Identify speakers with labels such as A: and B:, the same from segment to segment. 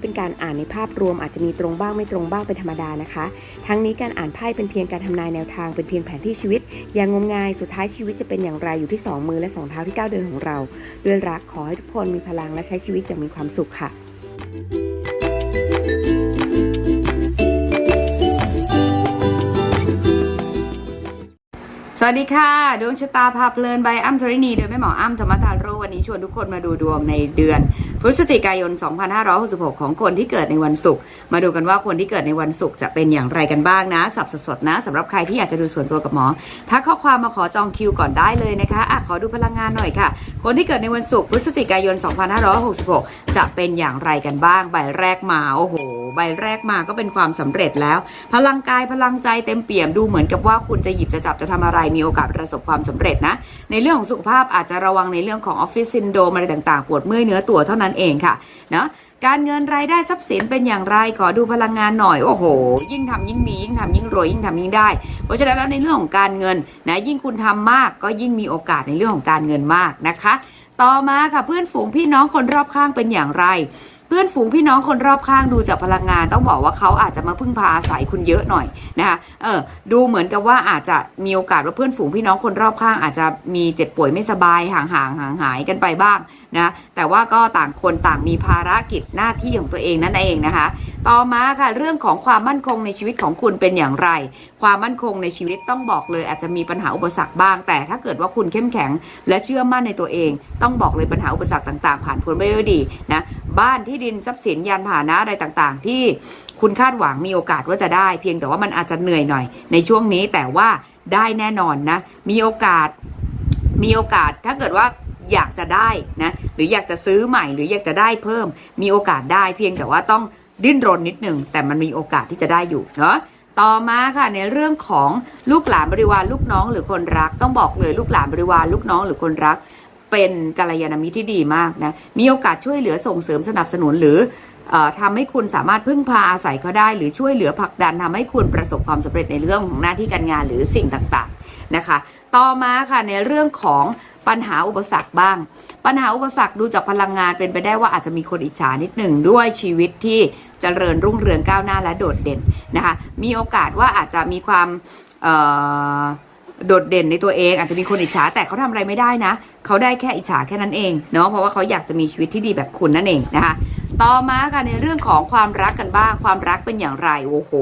A: นี้เป็นการอ่านในภาพรวมอาจจะมีตรงบ้างไม่ตรงบ้างเป็นธรรมดานะคะ ทั้งนี้การอ่านไพ่เป็นเพียงการทำนายแนวทางเป็นเพียงแผนที่ชีวิต อย่างงมงายสุดท้ายชีวิตจะเป็นอย่างไรอยู่ที่สองมือและสองเท้าที่ก้าวเดินของเรา ด้วยรักขอให้ทุกคนมีพลังและใช้ชีวิตอย่างมีความสุขค่ะ
B: สวัสดีค่ะ ดวงชะตาพาเพลินใบอ้ำธรินีโดยแม่หมออ้ำธรรมทาโร วันนี้ชวนทุกคนมาดูดวงในเดือน พฤศจิกายน 2566 ของคนที่เกิดในวันศุกร์ มาดูกันว่าคนที่เกิดในวันศุกร์จะเป็นอย่างไรกันบ้างนะ สับสดๆนะสำหรับใครที่อยากจะดูส่วนตัวกับหมอถ้าข้อความมาขอจองคิวก่อนได้เลยนะคะอะขอดูพลังงานหน่อยค่ะ คนที่เกิดในวันศุกร์พฤศจิกายน 2566 จะเป็นอย่างไรกันบ้าง ใบแรกมา โอ้โห ใบแรกมาก็เป็นความสำเร็จแล้ว พลังกายพลังใจเต็มเปี่ยม ดูเหมือนกับว่าคุณจะหยิบจะจับจะทำอะไร มีโอกาสประสบความสำเร็จนะ ในเรื่องของสุขภาพอาจจะระวังในเรื่องของออฟฟิศซินโดรมอะไรต่างๆ ปวดเมื่อยเนื้อตัวเท่านั้นเองค่ะเนาะการเงินรายได้ทรัพย์สินเป็นอย่างไรขอดูพลังงานหน่อย โอ้โห ยิ่งทำยิ่งมียิ่งทำยิ่งรวยยิ่งทำยิ่งได้ เพราะฉะนั้นแล้วในเรื่องของการเงินนะยิ่งคุณทำมากก็ยิ่งมีโอกาสในเรื่องของการเงินมากนะคะ ต่อมาค่ะเพื่อนฝูงพี่น้องคนรอบข้างเป็นอย่างไร เพื่อนฝูงพี่น้องคนรอบข้างดูจากพลังงาน ต้องบอกว่าเขาอาจจะมาพึ่งพาอาศัยคุณเยอะหน่อยนะคะเออดูเหมือนกับว่าอาจจะมีโอกาสว่าเพื่อนฝูงพี่น้องคนรอบข้าง อาจจะมีเจ็บป่วยไม่สบายห่างห่างห่างหายกันไปบ้างนะแต่ว่าก็ต่างคนต่างมีภารกิจหน้าที่ของตัวเองนั่นเองนะคะ ต่อมาค่ะเรื่องของความมั่นคงในชีวิตของคุณเป็นอย่างไร ความมั่นคงในชีวิตต้องบอกเลย อาจจะมีปัญหาอุปสรรคบ้าง แต่ถ้าเกิดว่าคุณเข้มแข็ง และเชื่อมั่นในตัวเอง ต้องบอกเลยปัญหาอุปสรรคต่าง ๆ ผ่านพ้นไปด้วยดีนะ บ้านที่ดินทรัพย์สินยานพาหนะอะไรต่างๆ ที่คุณคาดหวังมีโอกาสว่าจะได้ เพียงแต่ว่ามันอาจจะเหนื่อยหน่อย ในช่วงนี้แต่ว่าได้แน่นอนนะ มีโอกาสมีโอกาสถ้าเกิดว่าอยากจะได้นะหรืออยากจะซื้อใหม่หรืออยากจะได้เพิ่ม มีโอกาสได้เพียงแต่ว่าต้องดิ้นรนนิดหนึ่งแต่มันมีโอกาสที่จะได้อยู่เนาะต่อมาค่ะในเรื่องของลูกหลานบริวารลูกน้องหรือคนรัก ต้องบอกเลยลูกหลานบริวารลูกน้องหรือคนรัก เป็นกัลยาณมิตรที่ดีมากนะมีโอกาสช่วยเหลือส่งเสริมสนับสนุนหรือออทำให้คุณสามารถพึ่งพาอาศัยเขาได้ หรือช่วยเหลือผลักดันทำให้คุณประสบความสำเร็จในเรื่องของหน้าที่การงานหรือสิ่งต่างๆนะคะ ต่อมาค่ะในเรื่องของปัญหาอุปสรรคบ้าง ปัญหาอุปสรรคดูจากพลังงานเป็นไปได้ว่าอาจจะมีคนอิจฉานิดหนึ่งด้วยชีวิตที่เจริญรุ่งเรืองก้าวหน้าและโดดเด่นนะคะมีโอกาสว่าอาจจะมีความโดดเด่นในตัวเอง อาจจะมีคนอิจฉาแต่เขาทำอะไรไม่ได้นะเขาได้แค่อิจฉาแค่นั้นเองเนาะเพราะว่าเขาอยากจะมีชีวิตที่ดีแบบคุณนั่นเองนะคะ ต่อมาค่ะในเรื่องของความรักกันบ้างความรักเป็นอย่างไรโอ้โห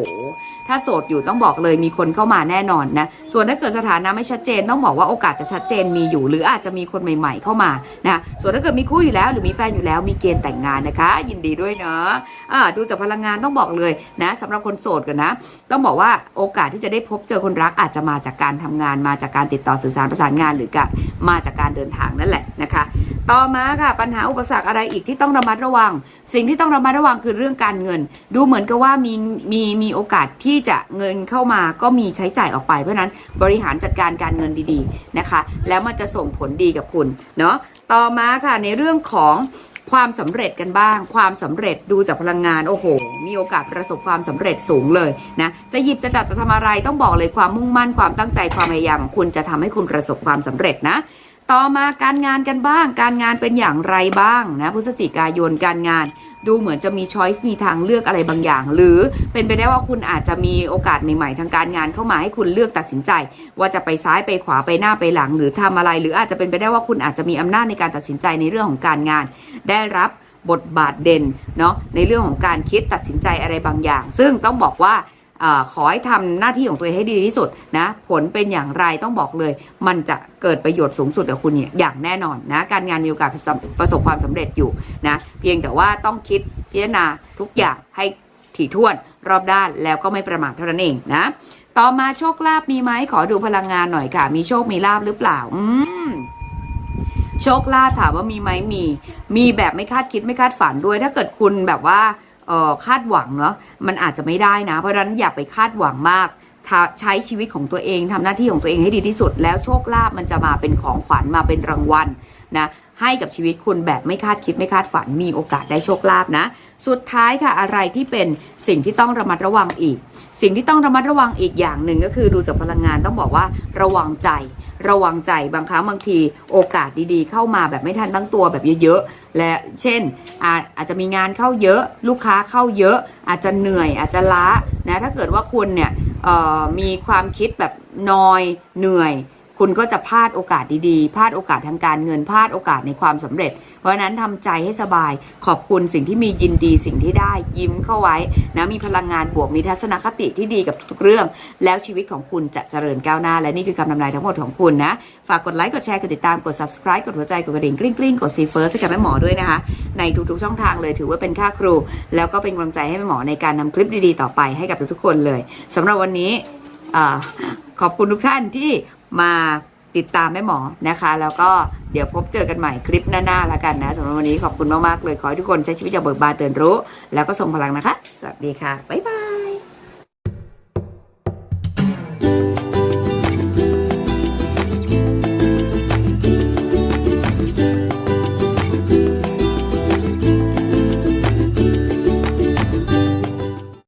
B: ถ้าโสดอยู่ต้องบอกเลยมีคนเข้ามาแน่นอนนะ ส่วนถ้าเกิดสถานะไม่ชัดเจนต้องบอกว่าโอกาสจะชัดเจนมีอยู่ หรืออาจจะมีคนใหม่ ๆ เข้ามานะส่วนถ้าเกิดมีคู่อยู่แล้วหรือมีแฟนอยู่แล้วมีเกณฑ์แต่งงานนะคะ ยินดีด้วยเนาะะดูจากพลังงานต้องบอกเลยนะสำหรับคนโสดกันนะ ต้องบอกว่าโอกาสที่จะได้พบเจอคนรักอาจจะมาจากการทำงานมาจากการติดต่อสื่อสารประสานงาน หรือกับมาจากการเดินทางนั่นแหละนะคะ ต่อมาค่ะปัญหาอุปสรรคอะไรอีกที่ต้องระมัดระวัง สิ่งที่ต้องระมัดระวังคือเรื่องการเงิน ดูเหมือนกับว่ามีมีมีโอกาสที่จะเงินเข้ามาก็มีใช้จ่ายออกไปเพราะนั้นบริหารจัดการการเงินดีๆนะคะ แล้วมันจะส่งผลดีกับคุณเนาะต่อมาค่ะในเรื่องของความสำเร็จกันบ้าง ความสำเร็จดูจากพลังงานโอ้โห มีโอกาสประสบความสำเร็จสูงเลยนะจะหยิบจะจับจะทำอะไรต้องบอกเลยความมุ่งมั่นความตั้งใจความพยายามของคุณจะทำให้คุณประสบความสำเร็จนะ ต่อมาการงานกันบ้าง การงานเป็นอย่างไรบ้างนะพฤศจิกายนการงาน ดูเหมือนจะมีช้อยส์มีทางเลือกอะไรบางอย่าง หรือเป็นไปได้ว่าคุณอาจจะมีโอกาสใหม่ๆ ทางการงานเข้ามาให้คุณเลือกตัดสินใจ ว่าจะไปซ้ายไปขวาไปหน้าไปหลัง หรือทำอะไร หรืออาจจะเป็นไปได้ว่าคุณอาจจะมีอำนาจในการตัดสินใจในเรื่องของการงาน ได้รับบทบาทเด่นเนาะในเรื่องของการคิดตัดสินใจอะไรบางอย่าง ซึ่งต้องบอกว่า อขอให้ทำหน้าที่ของตัวเองให้ดีที่สุดนะผลเป็นอย่างไรต้องบอกเลย มันจะเกิดประโยชน์สูงสุดกับคุณอย่างแน่นอนนะการงานมีโอกาสประสบความสำเร็จอยู่นะเพียงแต่ว่าต้องคิดพิจารณาทุกอย่างให้ถี่ถ้วนรอบด้านแล้วก็ไม่ประมาทเท่านั้นเองนะต่อมาโชคลาภมีไหมขอดูพลังงานหน่อยค่ะ มีโชคมีลาภหรือเปล่า อืมโชคลาภถามว่ามีไหมมี มีแบบไม่คาดคิดไม่คาดฝันด้วย ถ้าเกิดคุณแบบว่า คาดหวังเนาะมันอาจจะไม่ได้นะ เพราะฉะนั้นอย่าไปคาดหวังมากใช้ชีวิตของตัวเองทำหน้าที่ของตัวเองให้ดีที่สุด แล้วโชคลาภมันจะมาเป็นของขวัญมาเป็นรางวัลนะให้กับชีวิตคุณแบบไม่คาดคิดไม่คาดฝันมีโอกาสได้โชคลาภนะ สุดท้ายค่ะอะไรที่เป็นสิ่งที่ต้องระมัดระวังอีก สิ่งที่ต้องระมัดระวังอีกอย่างหนึ่งก็คือดูจากพลังงานต้องบอกว่าระวังใจ ระวังใจบางครั้งบางที โอกาสดีๆ เข้ามาแบบไม่ทันตั้งตัวแบบเยอะ และเช่นอาอาจจะมีงานเข้าเยอะ ลูกค้าเข้าเยอะ อาจจะเหนื่อย อาจจะล้านะถ้าเกิดว่าคุณเนี่ยมีความคิดแบบนอยเหนื่อย คุณก็จะพลาดโอกาสดีๆพลาดโอกาสทางการเงินพลาดโอกาสในความสำเร็จ ราะนั้นทำใจให้สบายขอบคุณสิ่งที่มียินดีสิ่งที่ได้ยิ้มเข้าไว้นะมีพลังงานบวกมีทัศนคติที่ดีกับทุกๆเรื่อง แล้วชีวิตของคุณจะเจริญก้าวหน้า และนี่คือคำทำนายทั้งหมดของคุณนะ ฝากกดไลค์กดแชร์กดติดตามกด subscribe กดหัวใจกดกระดิ่งกริ๊งกริ๊งกดซีเฟิร์สให้กับแม่หมอด้วยนะคะ ในทุกๆช่องทางเลยถือว่าเป็นค่าครู แล้วก็เป็นกำลังใจให้แม่หมอในการนำคลิปดีๆต่อไปให้กับทุกๆคนเลยสำหรับวันนี้อขอบคุณทุกท่านที่มา ติดตามแม่หมอนะคะ แล้วก็เดี๋ยวพบเจอกันใหม่คลิปหน้าๆแล้วกันนะสำหรับวันนี้ขอบคุณมากๆเลยขอให้ทุกคนใช้ชีวิตอย่างเบิกบานเตือนรู้ แล้วก็ส่งพลังนะคะ สวัสดีค่ะ บ๊ายบาย